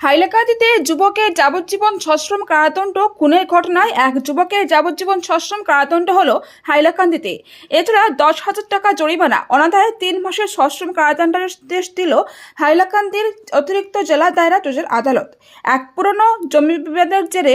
হাইলাকান্দিতে যুবকের যাবজ্জীবন সশ্রম কারাদণ্ড, খুনের ঘটনায় এক যুবকের যাবজ্জীবন সশ্রম কারাদণ্ড হল হাইলাকান্দিতে। এছাড়া দশ হাজার টাকা জরিমানা, অনাদায়ে তিন মাসের সশ্রম কারাদণ্ডাদেশ দিল হাইলাকান্দির অতিরিক্ত জেলা দায়রা জজের আদালত। এক পুরনো জমি বিবাদের জেরে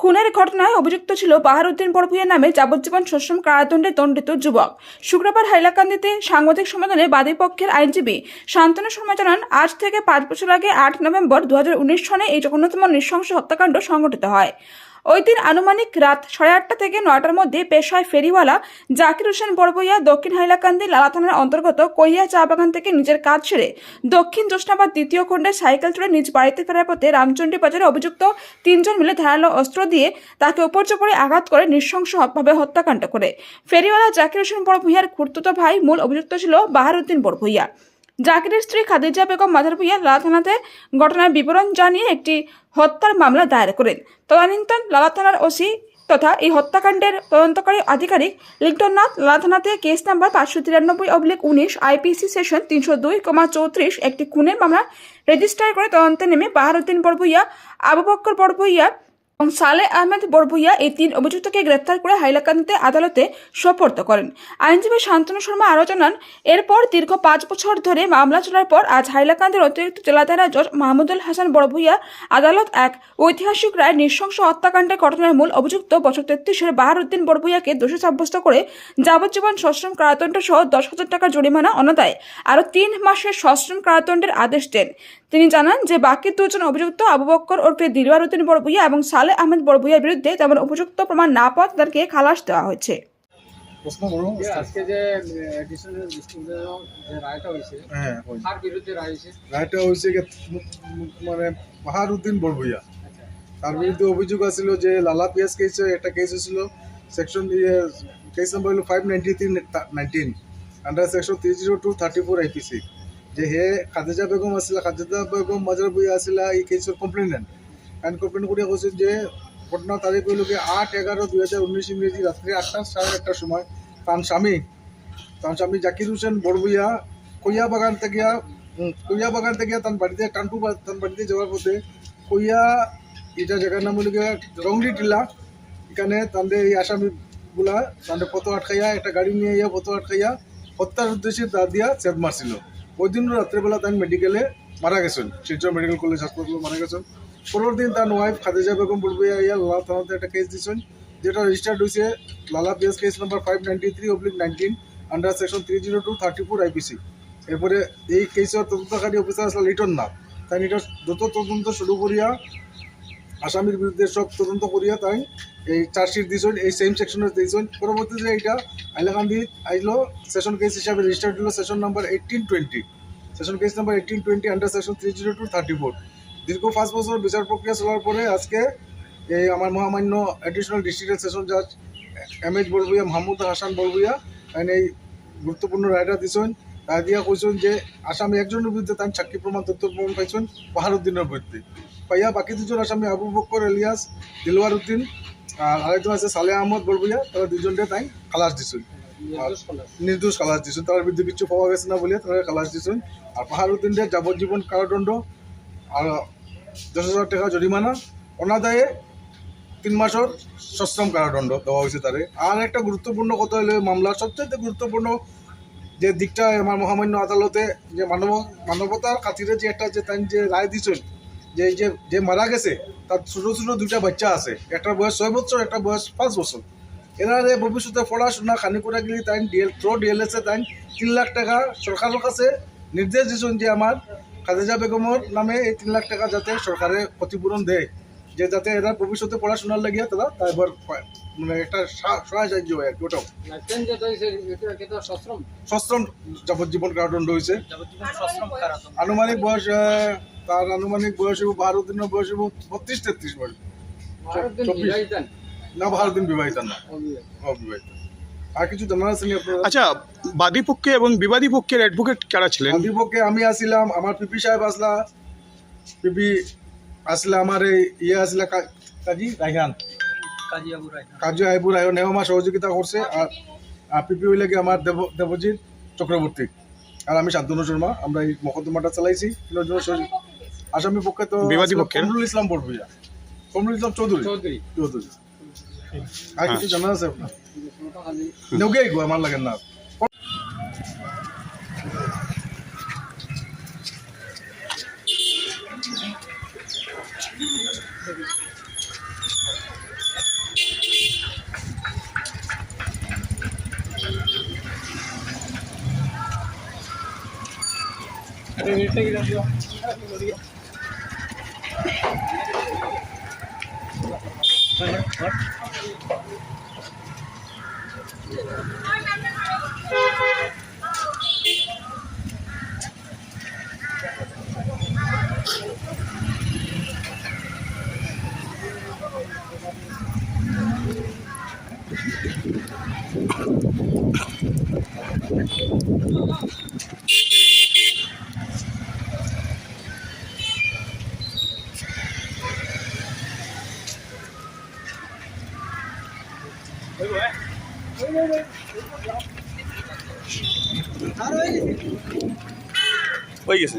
খুনের ঘটনায় অভিযুক্ত ছিল বাহারুদ্দিন বড়ভুইয়া নামে যাবজ্জীবন সশ্রম কারাদণ্ডে দণ্ডিত যুবক। শুক্রবার হাইলাকান্দিতে সাংবাদিক সম্মেলনে বাদীপক্ষের আইনজীবী শান্তনু শর্মা জানান, আজ থেকে পাঁচ বছর আগে আট নভেম্বর দু হাজার উনিশ সনে এই জঘন্যতম নৃশংস হত্যাকাণ্ড সংঘটিত হয়। ওই দিন আনুমানিক রাত সাড়ে আটটা থেকে নয়টার মধ্যে পেশায় ফেরিওয়ালা জাকির হোসেন বড়বইয়া দক্ষিণ হাইলাকান্দি লালা থানার অন্তর্গত কইয়া চা বাগান থেকে নিজের কাজ সেরে দক্ষিণ জোসনাবাদ দ্বিতীয় খণ্ডে সাইকেল চড়ে নিজ বাড়িতে ফেরার পথে রামচন্ডী বাজারে অভিযুক্ত তিনজন মিলে ধারালো অস্ত্র দিয়ে তাকে উপর্যপরে আঘাত করে নৃশংসভাবে হত্যাকাণ্ড করে। ফেরিওয়ালা জাকির হোসেন বড়ভূইয়ার খুর্তুতো ভাই মূল অভিযুক্ত ছিল বাহারুদ্দিন বড়ভূইয়া জাকিরের স্ত্রী খাদিজা বেগম মাদার ভুইয়া লালা থানাতে ঘটনার বিবরণ জানিয়ে একটি হত্যার মামলা দায়ের করেন। তদানীন্তন লালা থানার ওসি তথা এই হত্যাকাণ্ডের তদন্তকারী আধিকারিক লিটন নাথ লালা থানাতে কেস নাম্বার পাঁচশো তিরানব্বই অবলিক উনিশ আইপিসি সেশন তিনশো দুই কমা চৌত্রিশ একটি খুনের মামলা রেজিস্টার করে তদন্তে নেমে বাহারুদ্দিন বড়ভুইয়া আবু বক্কর বড়ভুইয়া এবং সালে আহমেদ বড়ভুইয়া এই তিন অভিযুক্তকে গ্রেপ্তার করে হাইলাকান্দিতে আদালতে সোপর্দ করেন। আইনজীবী শান্তনু শর্মা আরও জানান, এরপর দীর্ঘ পাঁচ বছর ধরে মামলা চলার পর আজ হাইলাকান্দির অতিরিক্ত জেলাধারা জজ মাহমুদুল হাসান বড়ভুইয়া আদালত এক ঐতিহাসিক রায় নৃশংস হত্যাকাণ্ডের ঘটনার মূল অভিযুক্ত বছর তেত্রিশের বাহারুদ্দিন বড়ভুইয়াকে দোষী সাব্যস্ত করে যাবজ্জীবন সশ্রম কারাদণ্ড সহ দশ হাজার টাকা জরিমানা অনাদায় আরও তিন মাসের সশ্রম কারাদণ্ডের আদেশ দেন। তিনি জানান যে বাকি দুজন অভিযুক্ত আবু বক্কর ওরফে দিলওয়ারুদ্দিন বড়ভুইয়া এবং সালে আহমেদ বড়ভুইয়ার বিরুদ্ধে তেমন উপযুক্ত প্রমাণ না পাওয়া তাদেরকে খালাস দেওয়া হয়েছে। প্রশ্ন করুন যে আজকে যে এডিশনাল যে রায়টা হয়েছে হ্যাঁ তার বিরুদ্ধে রায় হয়েছে? রায়টা হয়েছে কি মানে বাহারুদ্দিন বড়ভুইয়া তার বিরুদ্ধে অভিযোগ আছিল যে লালা পিয়াস কেস একটা কেস হয়েছিল সেকশন কেস নাম্বার হলো five ninety three nineteen under section three zero two thirty four IPC যে হে খাদিজা বেগম আছিলা খাদিজা বেগম মাজার বইয়া আছিলা এই কেসের কমপ্লেনেন্ট এন্ড কমপ্লেন করে কৈছে যে, ঘটনা তারিখ হইল কি আট এগারো দুই হাজার উনিশ ইংরেজি রাত্রি আটটা, সাড়ে আটটার সময়। তার স্বামী তার স্বামী জাকির হোসেন বড়বইয়া কইয়া বাগান থেকে কইয়া বাগান থেকে তার বাড়িতে টান্টু বা- তার বাড়িতে যাওয়ার পথে কইয়া, এটা জায়গার নাম গিয়া রংলি টিলা। এখানে তাদের এই আসামিগুলা তাদের পথ আটকাইয়া, একটা গাড়ি নিয়ে ইয়া পথ আটকাইয়া হত্যার উদ্দেশ্যে তা দিয়া সেভ মারছিল। ওই দিন রাত্রেবেলা তার মেডিকেলে মারা গেছেন। শিলচর মেডিকেল কলেজ হাসপাতালে মারা গেছেন। পরের দিন তার ওয়াইফ খাদিজা বেগম বড়বইয়া ইয়া লালা থানাতে একটা কেস দিয়েছেন যেটা রেজিস্টার্ড হয়েছে Lala PS case number five ninety three oblique nineteen under section three zero two thirty four IPC এরপরে এই কেসের তদন্তকারী অফিসার আসলে লিটন না তাই এটা দ্রুত তদন্ত শুরু করিয়া, আসামির বিরুদ্ধে সব তদন্ত করিয়া তাই এই চার্জশিট দিয়েছেন এই সেম সেকশনে দিয়েছেন পরবর্তীতে এটা হাইলাকান্দি আইলো সেশন কেস হিসাবে রেজিস্টার্ড হলো session number eighteen twenty session case number eighteen twenty under section three zero two thirty four দীর্ঘ পাঁচ বছর বিচার প্রক্রিয়া চলার পরে আজকে এই আমার মহামান্য অ্যাডিশনাল ডিস্ট্রিক্টের সেশন জাজ এম এইচ বড়ভুইয়া মাহমুদ হাসান বড়ভুইয়া তাই এই গুরুত্বপূর্ণ রায়টা দিছেন। রায় দিয়া কইছেন যে আসামি একজনের বিরুদ্ধে তার সাক্ষী প্রমাণ, তথ্য প্রমাণ পাইছেন বাহারুদ্দিনের বিরুদ্ধে। পাইয়া বাকি দুজন আসামি আবু বক্কর, এলিয়াস দিলওয়ার উদ্দিন আর আরেকজন আছে সালে আহমদ বড়ভুইয়া তারা দুজনকে তাই খালাস খোলা নির্দোষ খালাস দিয়েছেন তার বিরুদ্ধে কিছু পাওয়া গেছে না বলে তারা খালাস দিয়েছেন আর পাহাড়ুদ্দিনদের যাবজ্জীবন কারাদণ্ড, আর দশ হাজার টাকা জরিমানা। অনাদায়ে তিন মাসের সশ্রম কারাদণ্ড দেওয়া হয়েছে তারে। আর একটা গুরুত্বপূর্ণ কথা হলো মামলার সবচেয়ে গুরুত্বপূর্ণ যে দিকটা আমার মহামান্য আদালতে যে মানব, মানবতার খাতিরে যে একটা যে তাই যে রায় দিয়েছেন, যে যে যে মারা গেছে, তার ছোটো ছোটো দুইটা বাচ্চা আছে। একটা বয়স ছয় বছর, একটা বয়স পাঁচ বছর। এনারে ভবিষ্যতে পড়াশোনা খানি করে গেলে তাই ডিএল থ্রো ডিএলএসে তাই তিন লাখ টাকা সরকারের কাছে নির্দেশ দিয়েছেন যে আমার খাদিজা বেগমর নামে এই তিন লাখ টাকা যাতে সরকারে ক্ষতিপূরণ দেয় যে যাতে এরা ভবিষ্যতে পড়াশোনার লাগিয়ে তারা এবার মানে একটা সহায় সাহায্য হয় আর কি ওটাও। সশ্রম? যাবজ্জীবন কারাদণ্ড হয়েছে। আনুমানিক বয়স তার আনুমানিক বয়স হইব বারো দিনের বয়স হইব বত্রিশ তেত্রিশ বয়স। চব্বিশ। না বারো দিন বিবাহিত না। অবিবাহিত। আর কিছু জানার আছে আচ্ছা বাদী পক্ষে এবং বিবাদী পক্ষের অ্যাডভোকেট কারা ছিলেন? গান্ধীপক্ষে আমি আসিলাম আমার পিপি সাহেব আসলা পিপি আসলে আমার এই ইয়ে আসলে কাজী রাইহান কাজী আবু রায়হান। কাজী আইবুর রায়ন আমার সহযোগিতা করছে আর আর পিপি হইলে কি আমার দেব দেবজিৎ চক্রবর্তী। আর আমি শান্তনু শর্মা আমরা এই মকদ্দমাটা চালাইছি আসামি পক্ষে তো বিবাদী পক্ষে? কমরুল ইসলাম বড়ভুইয়া কমরুল ইসলাম চৌধুরী। চৌধুরী। চৌধুরী। আর কিছু জানা আছে? আপনার নৌকেই গো আমার লাগে না। হয়ে গেছে।